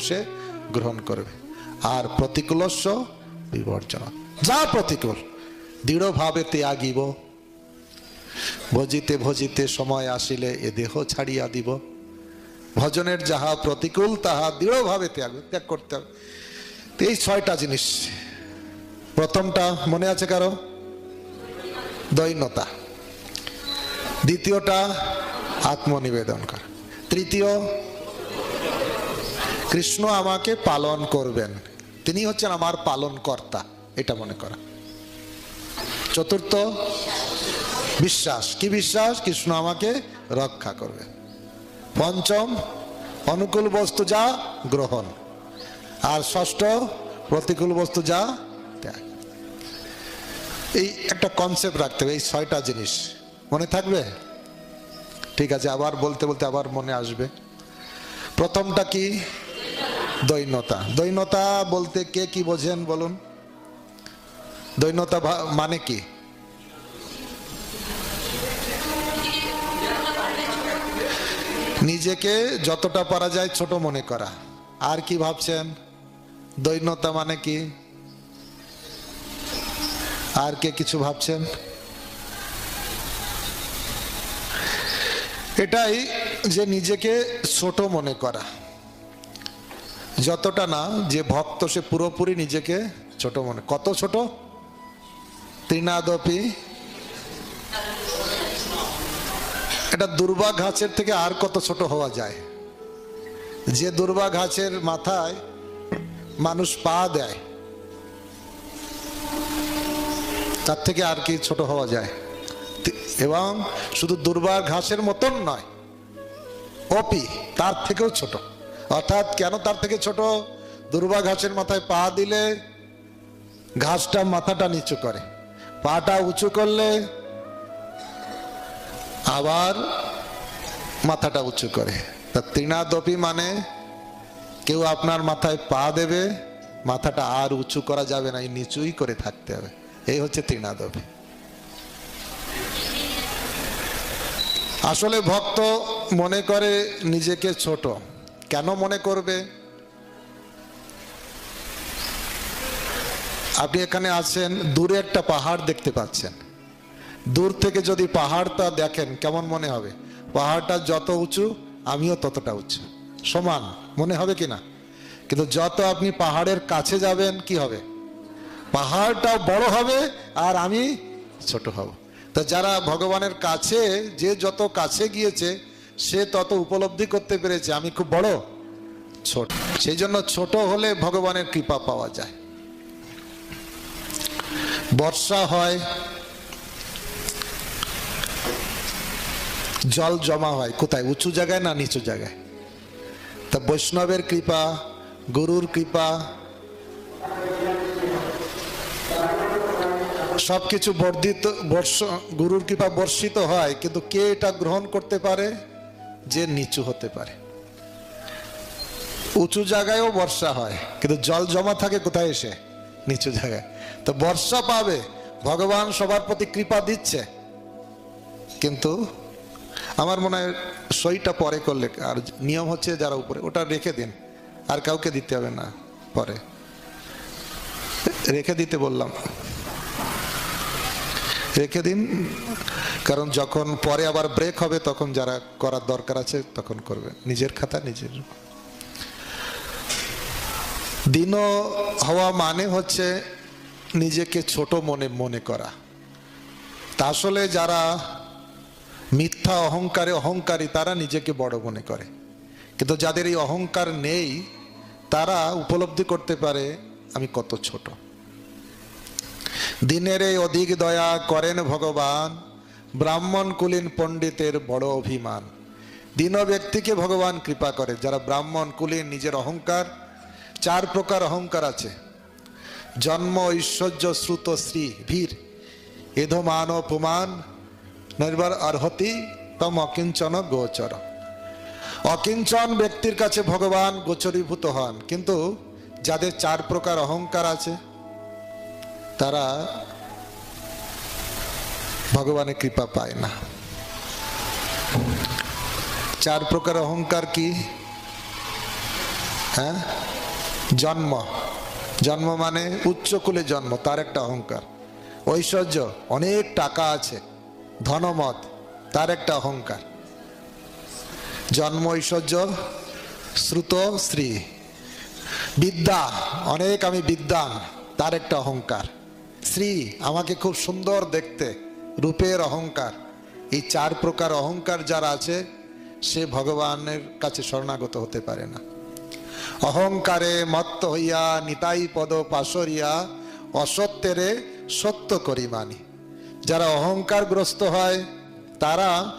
সে গ্রহণ করবে। আর প্রতিকূলস্য বিবর্জন। যা প্রতিকূল, দৃঢ়ভাবে ত্যাগিব ভজিতে ভজিতে সময় আসিলে এ দেহ ছাড়িয়া দিব। ভজনের যাহা প্রতিকূল, তাহা দৃঢ়ভাবে ত্যাগ ত্যাগ করতে হবে। এই ছয়টা জিনিস। প্রথমটা মনে আছে কারও? দৈন্যতা। দ্বিতীয়টা আত্মনিবেদন করা তৃতীয় কৃষ্ণ আমাকে পালন করবেন। তিনি হচ্ছেন আমার পালন কর্তা এটা মনে করা। চতুর্থ, বিশ্বাস। কি বিশ্বাস? কৃষ্ণ আমাকে রক্ষা করবে পঞ্চম, অনুকূল বস্তু যা গ্রহণ। আর ষষ্ঠ, প্রতিকূল বস্তু যা ত্যাগ। এই একটা কনসেপ্ট রাখতে হবে, এই ছয়টা জিনিস। মনে থাকবে? ঠিক আছে, আবার বলতে বলতে আবার মনে আসবে। প্রথমটা কি? দৈন্যতা। দৈন্যতা বলতে কে কি বোঝেন বলুন? দৈন্যতা মানে কি? নিজেকে যতটা পারা যায় ছোট মনে করা। আর কি ভাবছেন? দৈন্যতা মানে কি? আর কে কিছু ভাবছেন? এটাই যে নিজেকে ছোট মনে করা। যতটা না, যে ভক্ত সে পুরোপুরি নিজেকে ছোট মনে। কত ছোট? তৃণাদপি এটা দুর্বা ঘাসের থেকে আর কত ছোট হওয়া যায়? যে দুর্বা ঘাসের মাথায় মানুষ পা দেয়, তার থেকে আর কি ছোট হওয়া যায়? এবং শুধু দুর্বার ঘাসের মতন নয়, অপি তার থেকেও ছোট। অর্থাৎ কেন তার থেকে ছোট? দুর্বা ঘাসের মাথায় পা দিলে ঘাসটা মাথাটা নিচু করে। পাটা উঁচু করলে আবার মাথাটা উঁচু করে। তা তৃণাদপি মানে কেউ আপনার মাথায় পা দেবে, মাথাটা আর উঁচু করা যাবে না, এই নিচুই করে থাকতে হবে। এই হচ্ছে তৃণাদপি আসলে ভক্ত মনে করে নিজেকে ছোট। কেন মনে করবে? আপনি এখানে আছেন, দূরে একটা পাহাড় দেখতে পাচ্ছেন। দূর থেকে যদি পাহাড়টা দেখেন, কেমন মনে হবে? পাহাড়টা যত উঁচু, আমিও ততটা উঁচু। সমান, মনে হবে কি না? কিন্তু যত আপনি পাহাড়ের কাছে যাবেন, কি হবে? পাহাড়টা বড় হবে আর আমি ছোট হব। তা যারা ভগবানের কাছে, যে যত কাছে গিয়েছে সে তত উপলব্ধি করতে পেরেছে, আমি খুব বড়? ছোট। সেই জন্য ছোট হলে ভগবানের কৃপা পাওয়া যায়। বর্ষা হয়, জল জমা হয়। কোথায়? উঁচু জায়গায় না নিচু জায়গায়? তা বৈষ্ণবের কৃপা, গুরুর কৃপা, সবকিছু বর্ধিত, বর্ষ, গুরুর কৃপা বর্ষিত হয়, কিন্তু কে এটা গ্রহণ করতে পারে? যে নিচু হতে পারে। উঁচু জায়গায়ও বর্ষা হয়, কিন্তু জল জমা থাকে কোথায় এসে? নিচু জায়গায়। তো বর্ষা পাবে, ভগবান সবার প্রতি কৃপা দিচ্ছে। কিন্তু আমার মনে হয় সইটা পরে করলে, আর নিয়ম হচ্ছে যারা উপরে, ওটা রেখে দিন। আর কাউকে দিতে হবে না পরে। রেখে দিতে বললাম। রেখে দিন। কারণ যখন পরে আবার ব্রেক হবে, তখন যারা করার দরকার আছে, তখন করবে। নিজের খাতা, নিজের। দিন হওয়া মানে হচ্ছে নিজেকে ছোট মনে মনে করা। তা আসলে যারা মিথ্যা, অহংকারে অহংকারী, তারা নিজেকে বড় মনে করে। কিন্তু যাদের এই অহংকার নেই, তারা উপলব্ধি করতে পারে, আমি কত ছোট। দিনের এই অধিক দয়া করেন ভগবান। ব্রাহ্মণ কুলীন পণ্ডিতের বড় অভিমান। দীন ব্যক্তিকে ভগবান কৃপা করে, যারা ব্রাহ্মণ কুলীন নিজের অহংকার, চার প্রকার অহংকার আছে। জন্ম, ঐশ্বর্য, শ্রুত শ্রী ভীর, এধ মান অপমান নির্বার অর্হতি তম অকিঞ্চন গোচর। অকিঞ্চন ব্যক্তির কাছে ভগবান গোচরীভূত হন, কিন্তু যাদের চার প্রকার অহংকার আছে তারা ভগবানের কৃপা পায় না। চার প্রকার অহংকার কি? হ্যাঁ? জন্ম। জন্ম মানে উচ্চকুলে জন্ম, তার একটা অহংকার। ঐশ্বর্য, অনেক টাকা আছে, ধনমত, তার একটা অহংকার। জন্ম, ঐশ্বর্য, শ্রুত শ্রী বিদ্যা, অনেক আমি বিদ্যান, তার একটা অহংকার। শ্রী আমাকে খুব সুন্দর দেখতে। রূপের অহংকার। এই চার প্রকার অহংকার যার আছে, সে ভগবানের কাছে শরণাগত হতে পারে না। অহংকারে মত্ত হইয়া নিতাই পদ পাশরিয়া, অসত্যেরে সত্য করি মানি। যারা অহংকারগ্রস্ত হয়, তারা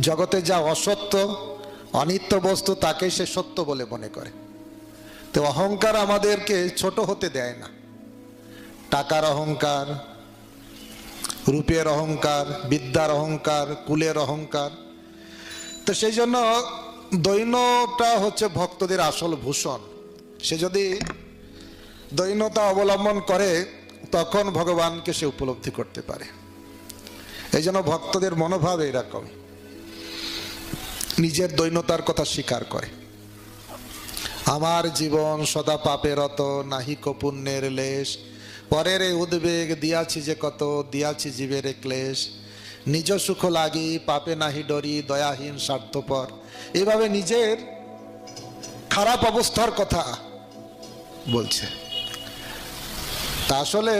জগতে যা অসত্য, অনিত্য বস্তু, তাকে সে সত্য বলে মনে করে। তো অহংকার আমাদেরকে ছোট হতে দেয় না। টাকার অহংকার, রূপের অহংকার, বিদ্যার অহংকার, কুলের অহংকার। তো সেই জন্য দৈন্যটা হচ্ছে ভক্তদের আসল ভূষণ। সে যদি দৈন্যতা অবলম্বন করে, তখন ভগবানকে সে উপলব্ধি করতে পারে। এই জন্য ভক্তদের মনোভাব এরকম। নিজের দৈন্যতার কথা স্বীকার করে। আমার জীবন সদা পাপেরত নাহি পুণ্যের লেশ। পরের এ উদ্বেগ দিয়াছি যে কত, দিয়াছি জীবের ক্লেশ। নিজ সুখ লাগি, পাপে নাহি ডরি, দয়াহীন স্বার্থপর। এভাবে নিজের খারাপ অবস্থার কথা বলছে। তা আসলে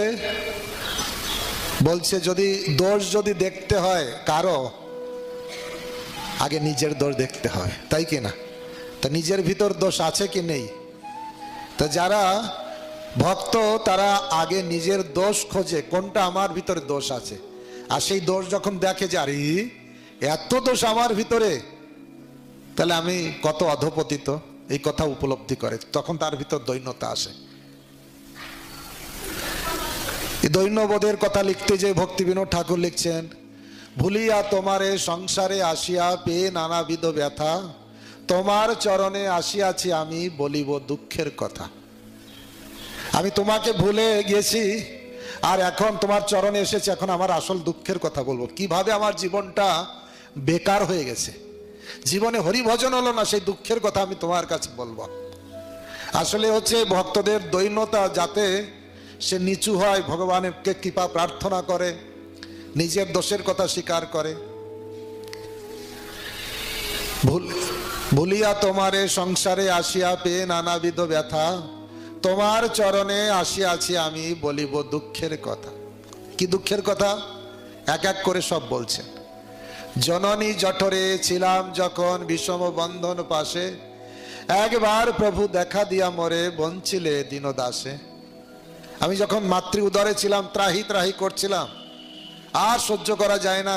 বলছে, যদি দোষ যদি দেখতে হয় কারও, আগে নিজের দোষ দেখতে হয়, তাই কি না? তা নিজের ভিতর দোষ আছে কি নেই? তা যারা ভক্ত তারা আগে নিজের দোষ খোঁজে, কোনটা আমার ভিতরে দোষ আছে? আর সেই দোষ যখন দেখে যে, আরে, এত দোষ আমার ভিতরে, তাহলে আমি কত অধপতিত? এই কথা উপলব্ধি করে, তখন তার ভিতর দৈন্যতা আসে। এই দৈন্যবোধের কথা লিখতে যে ভক্তি বিনোদ ঠাকুর লিখছেন, ভুলিয়া তোমারে সংসারে আসিয়া পেয়ে নানাবিধ ব্যথা, তোমার চরণে আসিয়াছি আমি বলিব দুঃখের কথা। আমি তোমাকে ভুলে গেছি। আর এখন তোমার চরণে এসেছে, এখন আমার আসল দুঃখের কথা বলব। কীভাবে আমার জীবনটা বেকার হয়ে গেছে? জীবনে হরিভজন হলো না, সেই দুঃখের কথা আমি তোমার কাছে বলব। আসলে হচ্ছে ভক্তদের দৈন্যতা যাতে সে নিচু হয়, ভগবানকে কৃপা প্রার্থনা করে, নিজের দোষের কথা স্বীকার করে। ভুল ভুলিয়া তোমারে সংসারে আসিয়া পেয়ে নানাবিধ ব্যথা। তোমার চরণে আসিয়াছি আমি বলিব দুঃখের কথা। কি দুঃখের কথা? এক এক করে সব বলছেন জননী জঠরে ছিলাম যখন বিষম বন্ধন পাশে। একবার প্রভু দেখা দিয়া মরে বঞ্চিলে দীনদাসে। আমি যখন মাতৃ উদরে ছিলাম, ত্রাহি ত্রাহি করছিলাম। আর সহ্য করা যায় না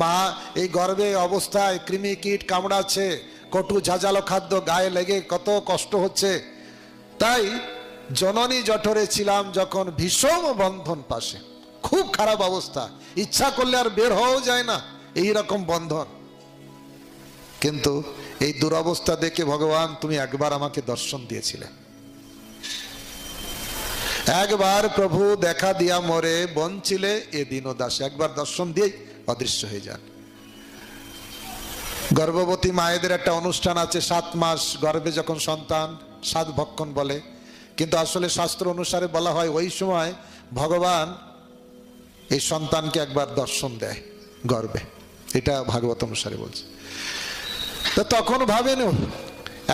মা, এই গর্ভে অবস্থায় কৃমি কীট কামড়াচ্ছে, কটু ঝাঁঝালো খাদ্য গায়ে লেগে কত কষ্ট হচ্ছে। তাই জননী জঠরে ছিলাম যখন ভীষণ বন্ধন পাশে। খুব খারাপ অবস্থা। ইচ্ছা করলে আর বের হওয়াও যায় না এই রকম বন্ধন। কিন্তু এই দুরবস্থা দেখে ভগবান তুমি একবার আমাকে দর্শন দিয়েছিলে। একবার প্রভু দেখা দিয়া মরে বঞ্চিলে এ দিন দাসে। একবার দর্শন দিয়ে অদৃশ্য হয়ে যান। গর্ভবতী মায়েদের একটা অনুষ্ঠান আছে সাত মাস গর্ভে যখন সন্তান সাত ভক্ষণ বলে। কিন্তু আসলে শাস্ত্র অনুসারে বলা হয়, ওই সময় ভগবান এই সন্তানকে একবার দর্শন দেয় গর্বে। এটা ভাগবত অনুসারে বলছে। তো তখন ভাবেন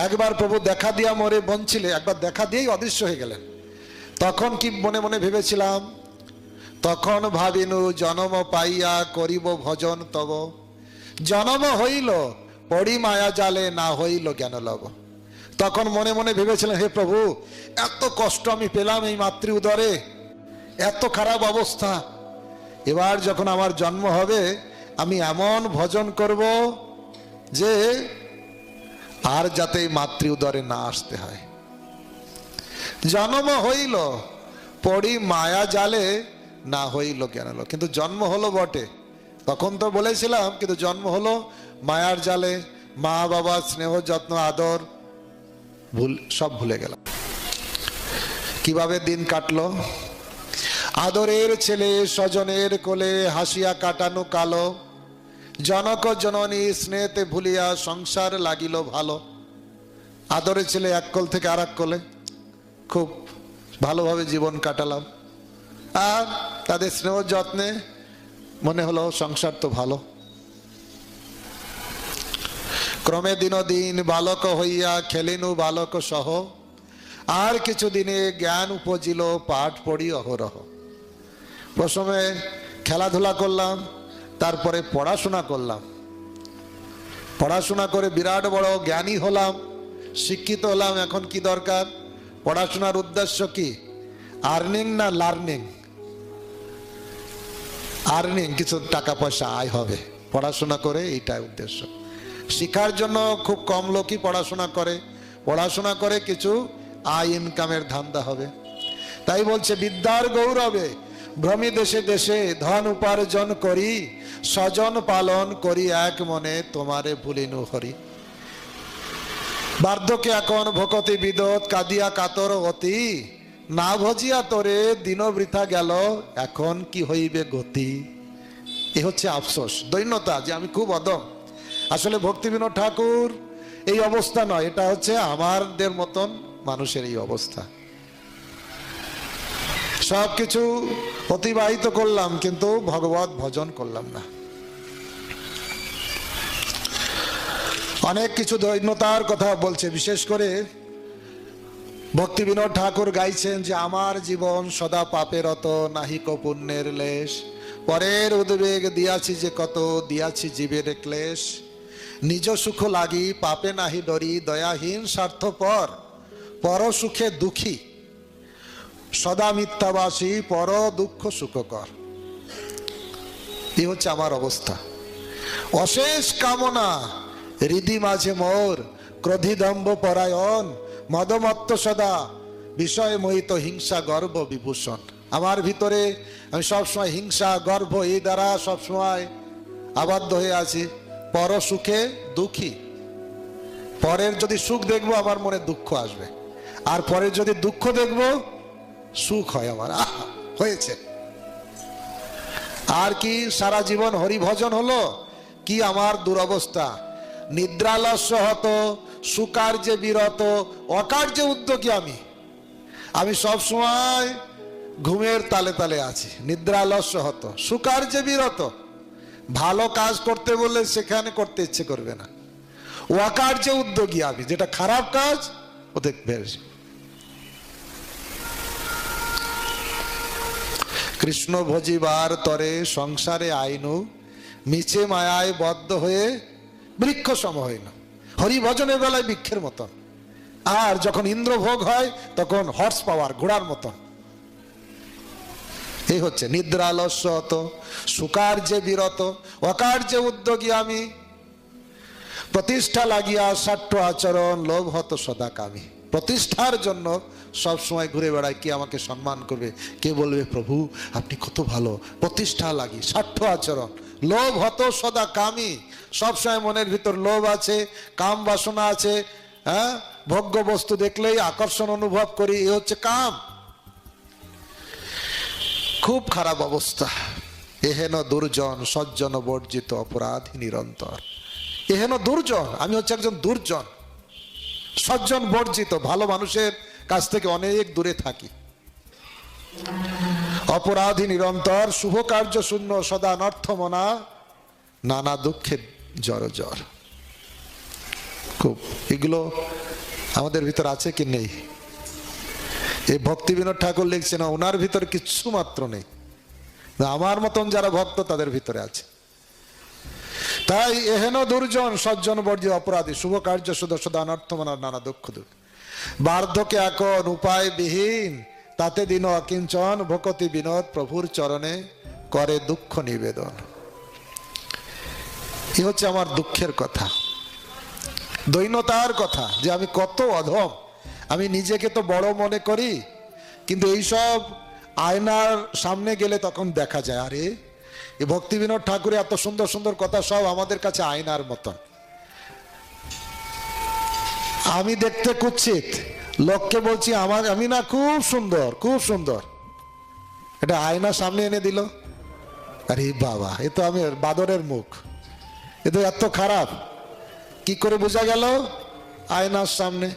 একবার প্রভু দেখা দিয়া মরে বঞ্চিলে, একবার দেখা দিয়েই অদৃশ্য হয়ে গেলেন। তখন কি মনে মনে ভেবেছিলাম, তখন ভাবিনু, জনম পাইয়া করিব ভজন তব। জনম হইল পড়ি মায়া জালে না হইল জ্ঞান লব তখন মনে মনে ভেবেছিলেন, হে প্রভু, এত কষ্ট আমি পেলাম এই মাতৃ উদরে এত খারাপ অবস্থা। এবার যখন আমার জন্ম হবে, আমি এমন ভজন করব যে আর যাতে মাতৃ উদরে না আসতে হয়। জন্ম হইল, পড়ি মায়া জালে, না হইল জ্ঞান কিন্তু জন্ম হলো বটে। তখন তো বলেছিলাম, কিন্তু জন্ম হলো মায়ার জালে। মা বাবা স্নেহ, যত্ন, আদর ভুল, সব ভুলে গেলাম। কীভাবে দিন কাটলো? আদরের ছেলে স্বজনের কোলে হাসিয়া কাটানো কালো। জনক জননী স্নেহতে ভুলিয়া সংসার লাগিল ভালো। আদরে ছেলে এক কোল থেকে আর এক কোলে। খুব ভালোভাবে জীবন কাটালাম। আর তাদের স্নেহ যত্নে মনে হলো সংসার তো ভালো। ক্রমে দিন দিন বালক হইয়া খেলিনু বালক সহ। আর কিছু দিনে জ্ঞান উপজিল, পাঠ পড়ি অহরহ। প্রথমে খেলাধুলা করলাম, তারপরে পড়াশোনা করলাম। পড়াশোনা করে বিরাট বড় জ্ঞানী হলাম, শিক্ষিত হলাম, এখন কি দরকার? পড়াশোনার উদ্দেশ্য কি? আর্নিং না লার্নিং? আর্নিং, কিছু টাকা পয়সা আয় হবে। পড়াশোনা করে এইটাই উদ্দেশ্য। শিক্ষার জন্য খুব কম লোকই পড়াশোনা করে। পড়াশোনা করে কিছু আয় ইনকামের ধান্দা হবে। তাই বলছে, বিদ্যার গৌরবে ভ্রমি দেশে দেশে ধন উপার্জন করি, স্বজন পালন করি এক মনে তোমারে ভুলিনু হরি। বার্ধকে এখন ভকতি বিদত কাদিয়া কাতর অতি। না ভজিয়া তোরে, দিন বৃথা গেল, এখন কি হইবে গতি? এ হচ্ছে আফসোস, দৈন্যতা যে আমি খুব অদম। আসলে ভক্তিবিনোদ ঠাকুর, এই অবস্থা নয়। এটা হচ্ছে আমাদের মতন মানুষের এই অবস্থা। সব কিছু অতিবাহিত করলাম, কিন্তু ভগবত ভজন করলাম না। অনেক কিছু দৈন্যতার কথা বলছে, বিশেষ করে ভক্তি বিনোদ ঠাকুর গাইছেন যে, আমার জীবন সদা পাপেরত নাহিক পুণ্যের লেশ। পরের উদ্বেগ দিয়াছি যে কত, দিয়াছি জীবের ক্লেশ। নিজ সুখ লাগি পাপে নাহি ডরি, দয়াহীন স্বার্থপর, পর সুখে দুঃখী। সদা মিথ্যাবাসী, পর দুঃখ সুখকর। এই হচ্ছে আমার অবস্থা। অশেষ কামনা, হৃদি মাঝে মোর ক্রোধিদম্ভ পরায়ণ, মদমত্ত সদা বিষয় মোহিত হিংসা গর্ব বিভূষণ। আমার ভিতরে আমি সবসময় হিংসা, গর্ব এই দ্বারা সবসময় আবদ্ধ হয়ে আছি। পর সুখে দুঃখী। পরের যদি সুখ দেখব, আমার মনে দুঃখ আসবে। আর পরের যদি দুঃখ দেখব, সুখ হয় আমার। হয়েছে। আর কি সারা জীবন হরিভজন হলো? কি আমার দুরবস্থা? নিদ্রালস্য হতো সুকার্যে বিরত অকার্যে উদ্যোগী আমি আমি সব সময় ঘুমের তালে তালে আছি। নিদ্রালস্য হতো সুকার্যে বিরত ভালো কাজ করতে বললে সেখানে করতে ইচ্ছে করবে না। ওয়াকার যে উদ্যোগী আমি যেটা খারাপ কাজ, ও বেশ কৃষ্ণ ভজিবার তরে সংসারে আইনু, মিছে মায়ায় বদ্ধ হয়ে বৃক্ষ সম হইল হরিভজনের বেলায় বৃক্ষের মতন। আর যখন ইন্দ্রভোগ হয়, তখন হর্স পাওয়ার ঘোড়ার মতন। এই হচ্ছে নিদ্রালস্য হত সুকার্যে বিরত অকার্যে উদ্যোগী আমি, প্রতিষ্ঠা লাগিয়া সাট্য আচরণ লোভ হত সদা কামি প্রতিষ্ঠার জন্য সব সময় ঘুরে বেড়ায়, কে আমাকে সম্মান করবে, কে বলবে, প্রভু, আপনি কত ভালো, প্রতিষ্ঠা লাগি সার্থ আচরণ, লোভ হত সদা কামি সবসময় মনের ভিতর লোভ আছে, কাম বাসনা আছে হ্যাঁ? ভোগ্য বস্তু দেখলেই আকর্ষণ অনুভব করি, এ হচ্ছে কাম। খুব খারাপ অবস্থা। এহেন দুর্জন, সজ্জন, বর্জিত অপরাধী, নিরন্তর। এহেন দুর্জন, আমি হচ্ছে একজন দুর্জন। সজ্জন, বর্জিত, ভালো মানুষের কাছ থেকে অনেক দূরে থাকি। অপরাধী, নিরন্তর শুভ কার্য শূন্য, সদা নর্থমনা নানা দুঃখে জর জর খুব, এগুলো আমাদের ভিতর আছে কি নেই? এই ভক্তি বিনোদ ঠাকুর লিখছেন ওনার ভিতর কিচ্ছু মাত্র নেই। আমার মতন যারা ভক্ত তাদের ভিতরে আছে। তাই এহেন দুর্জন, সজ্জন, বর্জ্য, অপরাধী, শুভ কার্য শুধু অনর্থমনার নানা দুঃখ দুঃখ। বার্ধকে এখন উপায় বিহীন তাতে দিন অকিঞ্চন, ভকতি বিনোদ, প্রভুর চরণে করে দুঃখ নিবেদন। এ হচ্ছে আমার দুঃখের কথা। দৈন্যতার কথা, যে আমি কত অধম। আমি নিজেকে তো বড় মনে করি, কিন্তু এইসব আয়নার সামনে গেলে তখন দেখা যায়, আরে এই ভক্তি বিনোদ ঠাকুরের এত সুন্দর সুন্দর কথা সব আমাদের কাছে আয়নার মতন। আমি দেখতে কুচ্ছিত লোককে বলছি, আমার, আমি না, খুব সুন্দর খুব সুন্দর। এটা আয়না সামনে এনে দিল। আরে বাবা, এ তো আমি বাদরের মুখ। এ তো এত খারাপ। কি করে বোঝা গেল? আয়নার সামনে।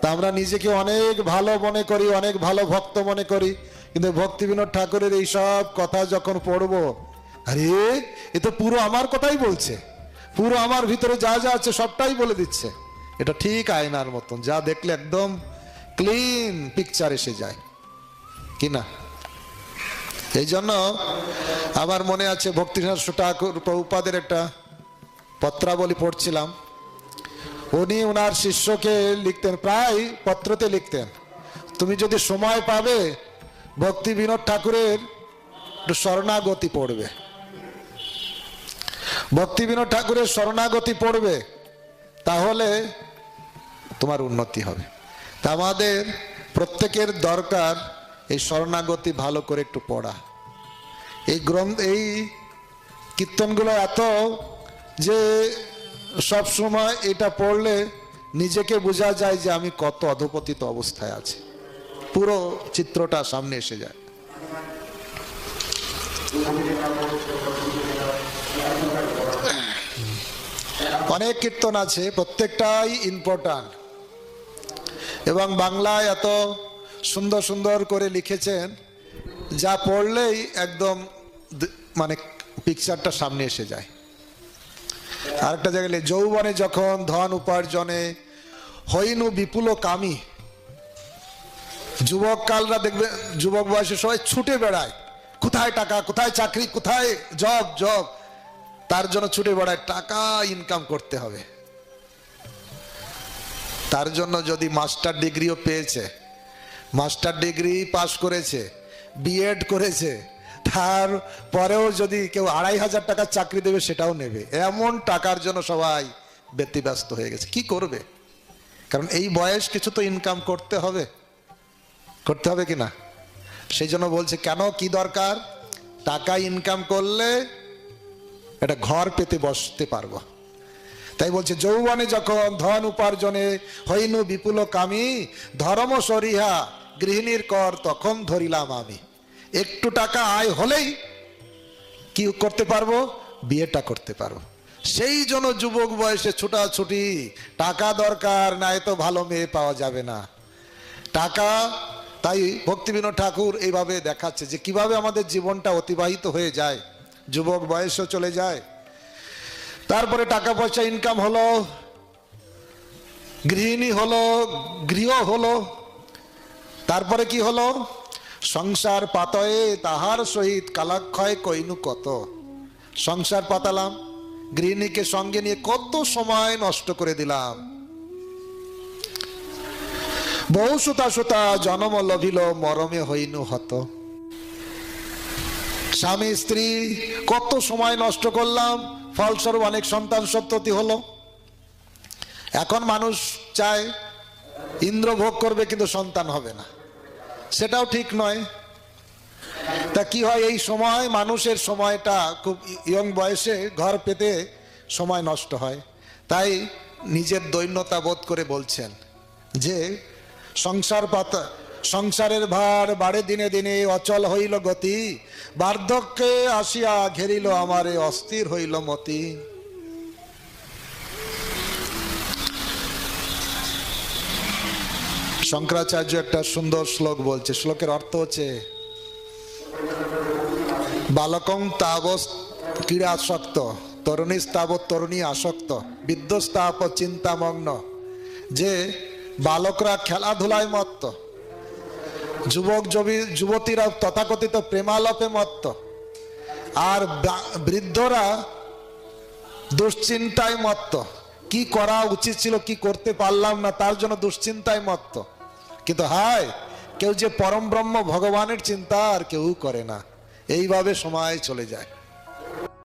তা আমরা নিজেকে অনেক ভালো মনে করি, অনেক ভালো ভক্ত মনে করি। কিন্তু ভক্তি বিনোদ ঠাকুরের এই সব কথা যখন পড়ব, আরে, এ তো পুরো আমার কথাই বলছে। পুরো আমার ভিতরে যা যা আছে সবটাই বলে দিচ্ছে। এটা ঠিক আয়নার মতন, যা দেখলে একদম ক্লিন পিকচার এসে যায়। কি না? এই জন্য আমার মনে আছে ভক্তিনাথ ঠাকুর প্রভুপাদের একটা পত্রাবলী পড়ছিলাম। উনি ওনার শিষ্যকে লিখতেন, প্রায় পত্রতে লিখতেন। তুমি যদি সময় পাবে, ভক্তি বিনোদ ঠাকুরের শরণাগতি পড়বে। ভক্তি বিনোদ ঠাকুরের শরণাগতি পড়বে, তাহলে তোমার উন্নতি হবে। তা আমাদের প্রত্যেকের দরকার এই শরণাগতি ভালো করে একটু পড়া। এই গ্রন্থ, এই কীর্তনগুলো এত যে সব সময় এটা পড়লে নিজেকে বোঝা যায় যে আমি কত অধপতিত অবস্থায় আছি। পুরো চিত্রটা সামনে এসে যায়। অনেক কীর্তন আছে, প্রত্যেকটাই ইম্পর্ট্যান্ট এবং বাংলায় এত সুন্দর সুন্দর করে লিখেছেন, যা পড়লেই একদম মানে পিকচারটা সামনে এসে যায়। আরেকটা জায়গায় যৌবনে যখন ধন উপার্জনে হইনু বিপুল কামি। যুবক কালরা দেখবে, যুবক বয়সে সবাই ছুটে বেড়ায়। কোথায় টাকা, কোথায় চাকরি, কোথায় জব জব তার জন্য ছুটে বেড়ায়, টাকা ইনকাম করতে হবে। তার জন্য যদি মাস্টার ডিগ্রিও পেয়েছে মাস্টার ডিগ্রি পাশ করেছে বিএড করেছে তার পরেও যদি কেউ আড়াই হাজার টাকার চাকরি দেবে, সেটাও নেবে। এমন টাকার জন্য সবাই ব্যতিব্যস্ত হয়ে গেছে। কি করবে? কারণ এই বয়স কিছু তো ইনকাম করতে হবে। করতে হবে কি না? সেই জন্য বলছে, কেন? কি দরকার? টাকা ইনকাম করলে একটা ঘর পেতে বসতে পারব। তাই বলছে, যৌবনে যখন ধন উপার্জনে হইনু বিপুল কামি, ধর্ম সরিহা গৃহিণীর কর তখন ধরিলাম আমি। একটু টাকা আয় হলেই কি করতে পারব? বিয়েটা করতে পারব। সেই জন্য যুবক বয়সে ছুটাছুটি, টাকা দরকার না তো ভালো মেয়ে পাওয়া যাবে না। টাকা, তাই ভক্তিবিনোদ ঠাকুর এইভাবে দেখাচ্ছে যে কীভাবে আমাদের জীবনটা অতিবাহিত হয়ে যায়, যুবক বয়সও চলে যায়। তারপরে টাকা পয়সা ইনকাম হলো, গৃহিণী হলো, গৃহ হলো। তারপরে কি হলো? সংসার পাতয়ে তাহার সহিত কালাক্ষয় কইনু কত? সংসার পাতালাম, গৃহিণীকে সঙ্গে নিয়ে কত সময় নষ্ট করে দিলাম? বহু সুতা সুতা জনম লভিল, মরমে হইনু হত। স্বামী, স্ত্রী, কত সময় নষ্ট করলাম? ফলস্বরূপ অনেক সন্তান সন্ততি হলো। এখন মানুষ চায় ইন্দ্র ভোগ করবে কিন্তু সন্তান হবে না। সেটাও ঠিক নয়। তা কি হয় এই সময়? মানুষের সময়টা খুব ইয়ং বয়সে ঘর পেতে সময় নষ্ট হয়। তাই নিজের দৈন্যতা বোধ করে বলছেন যে, সংসার পাতা, সংসারের ভার বাড়ে দিনে দিনে, অচল হইল গতি, বার্ধক্যে আসিয়া ঘেরিল আমারে, অস্থির হইল মতি। শঙ্করাচার্য একটা সুন্দর শ্লোক বলছে। শ্লোকের অর্থ হচ্ছে, বালকং তাবস ক্রীড়া আসক্ত তরুণী স্তাবত তরুণী আসক্ত বিদ্যস্তাপ চিন্তামগ্ন, যে বালকরা খেলাধুলায় মত্ত, যুবক যবি- যুবতীরা তথাকথিত প্রেমালপে মত্ত, আর বৃদ্ধরা দুশ্চিন্তায় মত্ত। কি করা উচিত ছিল, কি করতে পারলাম না, তার জন্য দুশ্চিন্তায় মত্ত। কিন্তু হায়, কেউ যে পরম ব্রহ্ম ভগবানের চিন্তা আর কেউ করে না। এইভাবে সময় চলে যায়।